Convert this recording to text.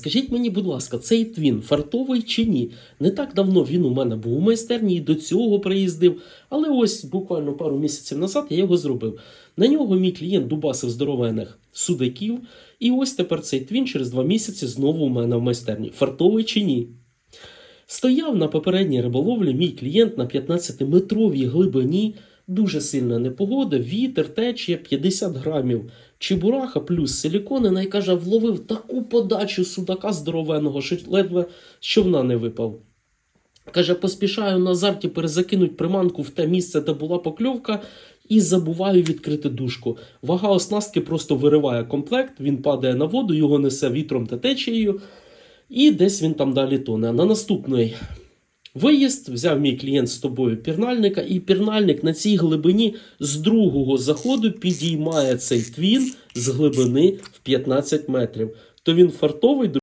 Скажіть мені, будь ласка, цей твін фартовий чи ні? Не так давно він у мене був у майстерні і до цього приїздив, але ось буквально пару місяців назад я його зробив. На нього мій клієнт дубасив здоровених судаків, і ось тепер цей твін через два місяці знову у мене в майстерні. Фартовий чи ні? Стояв на попередній риболовлі мій клієнт на 15-метровій глибині, дуже сильна непогода, вітер, течія 50 грамів чебураха плюс силіконина і каже, вловив таку подачу судака здоровеного, що ледве з човна не випав. Каже, поспішаю на азарті перезакинуть приманку в те місце, де була покльовка, і забуваю відкрити дужку. Вага оснастки просто вириває комплект, він падає на воду, його несе вітром та течією, і десь він там далі тоне. На наступний виїзд взяв мій клієнт з тобою пірнальника, і пірнальник на цій глибині з другого заходу підіймає цей твін з глибини в 15 метрів. То він фартовий.